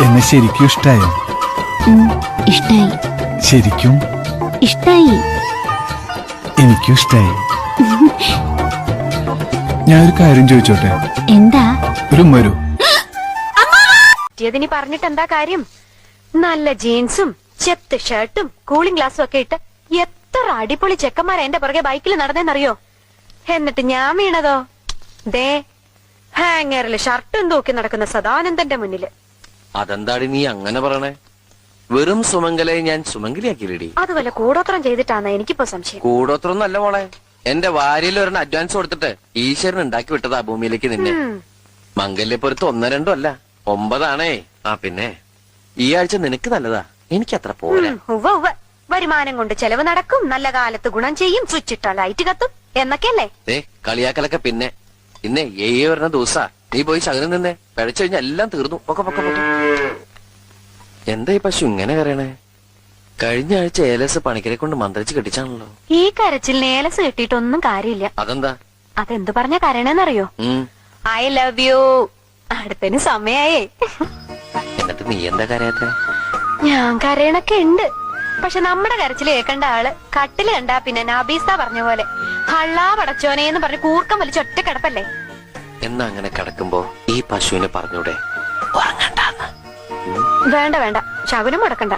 ശരിക്കും ഇഷ്ടായോ? ഇഷ്ടായി. ശരിക്കും? ഇഷ്ടായി. എനിക്കും ഇഷ്ടായി. ഞാൻ ഒരു കാര്യം ചോദിച്ചോട്ടെ? എന്താ? ഒരു മരു. പറ്റിയതിനി പറഞ്ഞിട്ട് എന്താ കാര്യം? നല്ല ജീൻസും ചെത്ത് ഷർട്ടും കൂളിംഗ് ഗ്ലാസും ഒക്കെ ഇട്ട് എത്ര അടിപൊളി ചെക്കന്മാരാ എന്റെ പുറകെ ബൈക്കിൽ നടന്നേന്നറിയോ? എന്നിട്ട് ഞാൻ വീണതോ? ദേ ഹാങ്ങറിൽ ഷർട്ടും തൂക്കി നടക്കുന്ന സദാനന്ദന്റെ മുന്നിൽ. അതെന്താടി നീ അങ്ങനെ പറയണേ? വെറും സുമംഗലെ ഞാൻ സുമംഗലിയാക്കിയില്ലേടി. അത് വല്ല കൂടോത്രം ചെയ്തിട്ടാണ് എനിക്കിപ്പോ സംശയം. കൂടോത്രം നല്ല മോളെ. എന്റെ വാരിയിൽ ഒരെണ്ണം അഡ്വാൻസ് കൊടുത്തിട്ട് ഈശ്വരൻ ഉണ്ടാക്കി വിട്ടതാ ഭൂമിയിലേക്ക് നിന്നെ. മംഗല്യപ്പുരത്ത് മംഗല്യപ്പുറത്ത് ഒന്ന് രണ്ടും അല്ല. ഒമ്പതാണേ. ആ പിന്നെ. ഈ ആഴ്ച നിനക്ക് നല്ലതാ. എനിക്ക് അത്ര പോരാ വരുമാനം കൊണ്ട് ചെലവ് നടക്കും. നല്ല കാലത്ത് ഗുണം ചെയ്യും. സ്വിച്ചിട്ട ലൈറ്റ് കത്തും. എന്നൊക്കെയല്ലേ? ഏ കളിയാക്കലൊക്കെ പിന്നെ. ഇന്നേ ഏ വരുന്ന ദിവസാ. നീ പോയി ശകനം നിന്നെ. പിഴച്ചു കഴിഞ്ഞാൽ എല്ലാം തീർന്നു. പൊക്ക പൊക്ക പൊക്ക. എന്താ ഈ പശു ഇങ്ങനെ കരയണേ? കഴിഞ്ഞ ആഴ്ച ഏലസ് പണിക്കരെ കൊണ്ട് മന്ത്രിച്ച് കെട്ടിച്ചാണല്ലോ. ഈ കരച്ചിൽ ഏലസ് കെട്ടിട്ടൊന്നും കാര്യമില്ല. അതെന്താ? അതെന്ത് പറഞ്ഞ കരണേന്നറിയോ അറിയോ ഐ ലവ് യു അടുത്തതിന് സമയായേ. എന്നിട്ട് നീ എന്താ കരയാത്ത? ഞാൻ കരയണൊക്കെ ഉണ്ട്. പക്ഷെ നമ്മുടെ കരച്ചിൽ കേൾക്കേണ്ട ആൾ കട്ടിൽ കണ്ടാ പിന്നെ നബീസ പറഞ്ഞ പോലെ ഹള്ളാ പടച്ചോനെ എന്ന് പറഞ്ഞ് കൂർക്കം വലിച്ചൊറ്റ കിടപ്പല്ലേ എന്നാ അങ്ങനെ കിടക്കുമ്പോ ഈ പശുവിനെ പറഞ്ഞൂടെ? ഉറങ്ങണ്ടാന്ന് വേണ്ട വേണ്ട. ശകുനം മുടക്കണ്ട.